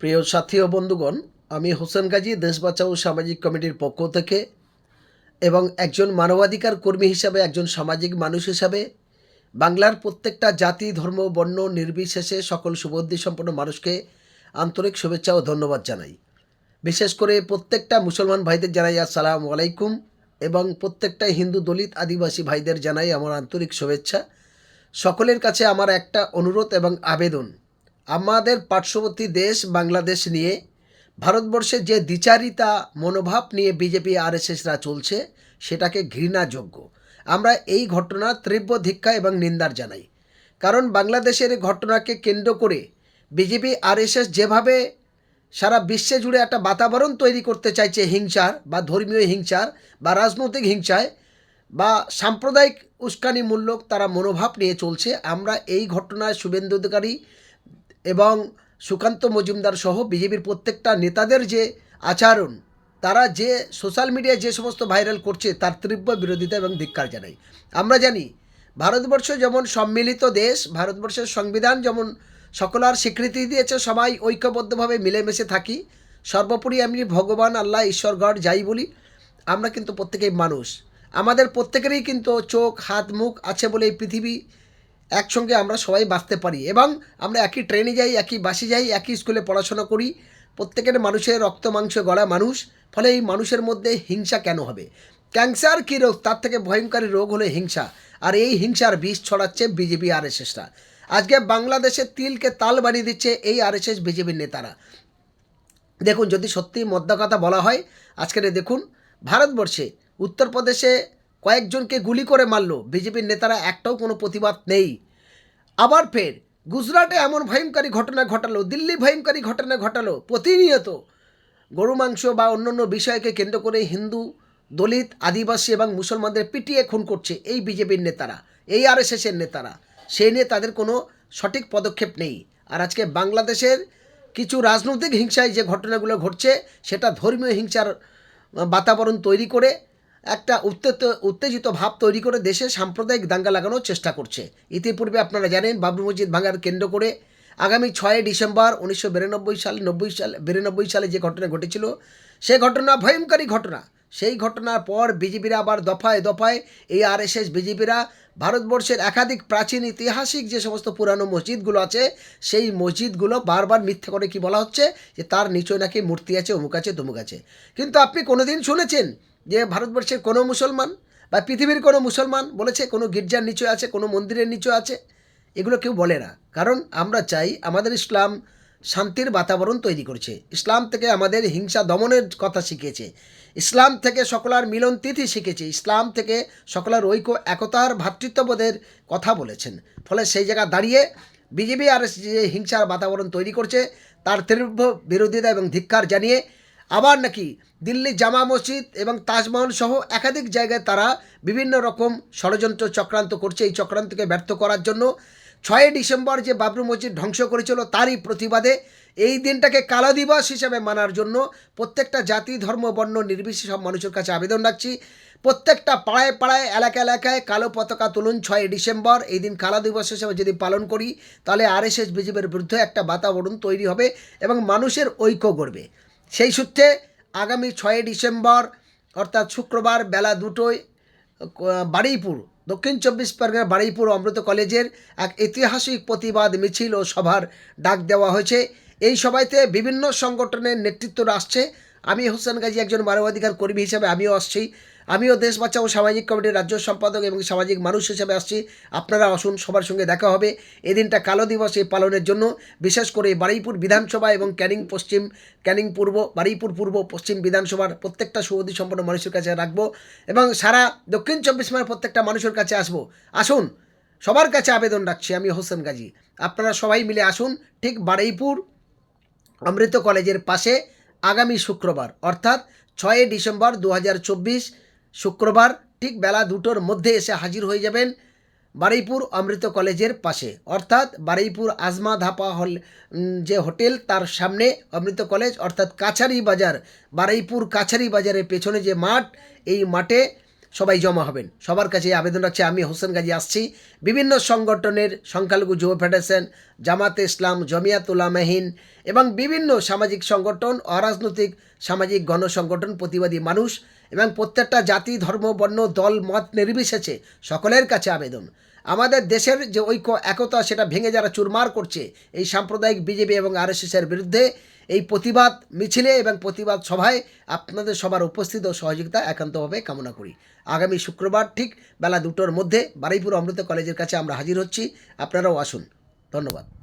প্রিয় সাথী ও বন্ধুগণ, আমি হোসেন গাজী দেশ বাঁচাও সামাজিক কমিটির পক্ষ থেকে এবং একজন মানবাধিকার কর্মী হিসাবে একজন সামাজিক মানুষ হিসাবে বাংলার প্রত্যেকটা জাতি, ধর্ম, বর্ণ নির্বিশেষে সকল সুবুদ্ধি সম্পন্ন মানুষকে আন্তরিক শুভেচ্ছা ও ধন্যবাদ জানাই। বিশেষ করে প্রত্যেকটা মুসলমান ভাইদের জানাই আসসালামু আলাইকুম এবং প্রত্যেকটা হিন্দু দলিত আদিবাসী ভাইদের জানাই আমার আন্তরিক শুভেচ্ছা। সকলের কাছে আমার একটা অনুরোধ এবং আবেদন। আমাদের পার্শ্ববর্তী দেশ বাংলাদেশ নিয়ে ভারতবর্ষের যে দ্বিচারিতা মনোভাব নিয়ে বিজেপি আরএসএসরা চলছে, সেটাকে ঘৃণাযোগ্য। আমরা এই ঘটনা তীব্র ধিক্ষা এবং নিন্দার জানাই। কারণ বাংলাদেশের ঘটনাকে কেন্দ্র করে বিজেপি আরএসএস যেভাবে সারা বিশ্বে জুড়ে একটা বাতাবরণ তৈরি করতে চাইছে হিংসার বা ধর্মীয় হিংসার বা রাজনৈতিক হিংসায় বা সাম্প্রদায়িক উস্কানিমূলক তারা মনোভাব নিয়ে চলছে, আমরা এই ঘটনায় শুভেন্দু অধিকারী এবং সুকান্ত মজুমদার সহ বিজেপির প্রত্যেকটা নেতাদের যে আচরণ, তারা যে সোশ্যাল মিডিয়ায় যে সমস্ত ভাইরাল করছে, তার তীব্র বিরোধিতা এবং ধিক্কার জানাই। আমরা জানি, ভারতবর্ষ যেমন সম্মিলিত দেশ, ভারতবর্ষের সংবিধান যেমন সকলার স্বীকৃতি দিয়েছে, সবাই ঐক্যবদ্ধভাবে মিলেমিশে থাকি। সর্বোপরি আমি ভগবান, আল্লাহ, ঈশ্বর, গড যাই বলি, আমরা কিন্তু প্রত্যেকেই মানুষ। আমাদের প্রত্যেকেরই কিন্তু চোখ, হাত, মুখ আছে বলে এই পৃথিবী একসঙ্গে আমরা সবাই বাঁচতে পারি। এবং আমরা একই ট্রেনে যাই, একই বাসে যাই, একই স্কুলে পড়াশোনা করি। প্রত্যেকের মানুষের রক্ত, মাংস গড়া মানুষ। ফলে এই মানুষের মধ্যে হিংসা কেন হবে? ক্যান্সার কী রোগ? তার থেকে ভয়ঙ্করী রোগ হলো হিংসা। আর এই হিংসার বিষ ছড়াচ্ছে বিজেপি আর এসএসরা আজকে বাংলাদেশের তিলকে তাল বানিয়ে দিচ্ছে এই আর এস এস বিজেপির নেতারা। দেখুন, যদি সত্যি মদ্দা কথা বলা হয়, আজকের দেখুন, ভারতবর্ষে, উত্তরপ্রদেশে কয়েকজনকে গুলি করে মারল। বিজেপির নেতারা একটাও কোনো প্রতিবাদ নেই। আবার ফের গুজরাটে এমন ভয়ঙ্করী ঘটনা ঘটালো, দিল্লি ভয়ঙ্করী ঘটনা ঘটালো, প্রতিনিয়ত গরু, মাংস বা অন্যান্য বিষয়কে কেন্দ্র করে হিন্দু দলিত, আদিবাসী এবং মুসলমানদের পিটিয়ে খুন করছে এই বিজেপির নেতারা, এই আরএসএসের নেতারা। সেই নিয়ে তাদের কোনো সঠিক পদক্ষেপ নেই। আর আজকে বাংলাদেশের কিছু রাজনৈতিক হিংসায় যে ঘটনাগুলো ঘটছে, সেটা ধর্মীয় হিংসার বাতাবরণ তৈরি করে একটা উত্তেজিত উত্তেজিত ভাব তৈরি করে দেশে সাম্প্রদায়িক দাঙ্গা লাগানোর চেষ্টা করছে। ইতিপূর্বে আপনারা জানেন, বাবরি মসজিদ ভাঙার কেন্দ্র করে আগামী ছয় ডিসেম্বর উনিশশো বিরানব্বই সালে, নব্বই সালে, বিরানব্বই সালে যে ঘটনা ঘটেছিল, সে ঘটনা ভয়ঙ্করী ঘটনা। সেই ঘটনার পর বিজেপিরা আবার দফায় দফায় এই আরএসএস বিজেপিরা ভারতবর্ষের একাধিক প্রাচীন ঐতিহাসিক যে সমস্ত পুরানো মসজিদগুলো আছে, সেই মসজিদগুলো বারবার মিথ্যে করে কি বলা হচ্ছে, যে তার নিচে নাকি মূর্তি আছে, অমুক আছে, তমুক আছে। কিন্তু আপনি কোনোদিন শুনেছেন যে ভারতবর্ষের কোনো মুসলমান বা পৃথিবীর কোনো মুসলমান বলেছে কোনো গির্জার নিচে আছে, কোনো মন্দিরের নিচে আছে, এগুলো কেউ বলে না। কারণ আমরা চাই আমাদের ইসলাম শান্তির বাতাবরণ তৈরি করছে। ইসলাম থেকে আমাদের হিংসা দমনের কথা শিখিয়েছে। ইসলাম থেকে সকলার মিলন তিথি শিখেছে। ইসলাম থেকে সকলার ঐক্য, একতার ভ্রাতৃত্ববোধের কথা বলেছেন। ফলে সেই জায়গা দাঁড়িয়ে বিজেপি আর যে হিংসার বাতাবরণ তৈরি করছে। তার তীব্র বিরোধিতা এবং ধিক্ষার জানিয়ে আবার নাকি দিল্লি জামা মসজিদ এবং তাজমহল সহ একাধিক জায়গায় তারা বিভিন্ন রকম ষড়যন্ত্র চক্রান্ত করছে। এই চক্রান্তকে ব্যর্থ করার জন্য ছয়ই ডিসেম্বর যে বাবরি মসজিদ ধ্বংস করেছিল তারই প্রতিবাদে এই দিনটাকে কালো দিবস হিসেবে মানার জন্য প্রত্যেকটা জাতি, ধর্ম, বর্ণ নির্বিশেষে সব মানুষের কাছে আবেদন রাখছি। প্রত্যেকটা পাড়ায় পাড়ায় এলাকা এলাকায় কালো পতাকা তুলুন ছয় ডিসেম্বর। এই দিন কালো দিবস হিসেবে যদি পালন করি, তাহলে আরএসএস, বিজেপির বিরুদ্ধে একটা বাতাবরণ তৈরি হবে এবং মানুষের ঐক্য গড়বে। সেই সূত্রে আগামী ছয়ই ডিসেম্বর, অর্থাৎ শুক্রবার বেলা দুটোয় বারুইপুর, দক্ষিণ চব্বিশ পরগনার বারুইপুর অমৃত কলেজের এক ঐতিহাসিক প্রতিবাদ মিছিল ও সভার ডাক দেওয়া হয়েছে। এই সভাতে বিভিন্ন সংগঠনের নেতৃত্বরা আসছে। আমি হোসেন গাজী একজন মানবাধিকার কর্মী হিসেবে আমিও আসছি। আমিও দেশ বাঁচাও, সামাজিক কমিটির রাজ্য সম্পাদক এবং সামাজিক মানুষ হিসেবে আসছি। আপনারা আসুন, সবার সঙ্গে দেখা হবে। এদিনটা কালো দিবস এই পালনের জন্য। বিশেষ করে বারুইপুর বিধানসভা এবং ক্যানিং পশ্চিম, ক্যানিং পূর্ব, বারুইপুর পূর্ব, পশ্চিম বিধানসভার প্রত্যেকটা সুবিধি সম্পন্ন মানুষের কাছে রাখব এবং সারা দক্ষিণ চব্বিশ পরগনার প্রত্যেকটা মানুষের কাছে আসব। আসুন, সবার কাছে আবেদন রাখছি আমি হোসেন গাজী। আপনারা সবাই মিলে আসুন, ঠিক বারুইপুর অমৃত কলেজের পাশে আগামী শুক্রবার, অর্থাৎ ছয়ই ডিসেম্বর দু হাজার চব্বিশ শুক্রবার ঠিক বেলা দুটোর মধ্যে এসে হাজির হয়ে যাবেন বারুইপুর অমৃত কলেজের পাশে। অর্থাৎ বারুইপুর আজমা ধাপা হল যে হোটেল, তার সামনে অমৃত কলেজ, অর্থাৎ কাছারি বাজার, বারুইপুর কাছারি বাজারের পেছনে যে মাঠ, এই মাঠে সবাই জমা হবেন। সবার কাছে আবেদন রাখছি, আমি হোসেন গাজী আসছি। বিভিন্ন সংগঠনের সংখ্যালঘু যুব ফেডারেশন, জামাতে ইসলাম, জমিয়াত উলামাহীন এবং বিভিন্ন সামাজিক সংগঠন, অরাজনৈতিক সামাজিক গণসংগঠন প্রতিবাদী মানুষ এবং প্রত্যেকটা জাতি, ধর্ম, বর্ণ, দল, মত নির্বিশেষে সকলের কাছে আবেদন। আমাদের দেশের যে ঐক্য, একতা, সেটা ভেঙে যারা চুরমার করছে, এই সাম্প্রদায়িক বিজেপি এবং আরএসএসের বিরুদ্ধে এই প্রতিবাদ মিছিলে এবং প্রতিবাদ সভায় আপনাদের সবার উপস্থিত ও সহযোগিতা একান্তভাবে কামনা করি। আগামী শুক্রবার ঠিক বেলা দুটোর মধ্যে বারুইপুর অমৃত কলেজের কাছে আমরা হাজির হচ্ছি। আপনারাও আসুন। ধন্যবাদ।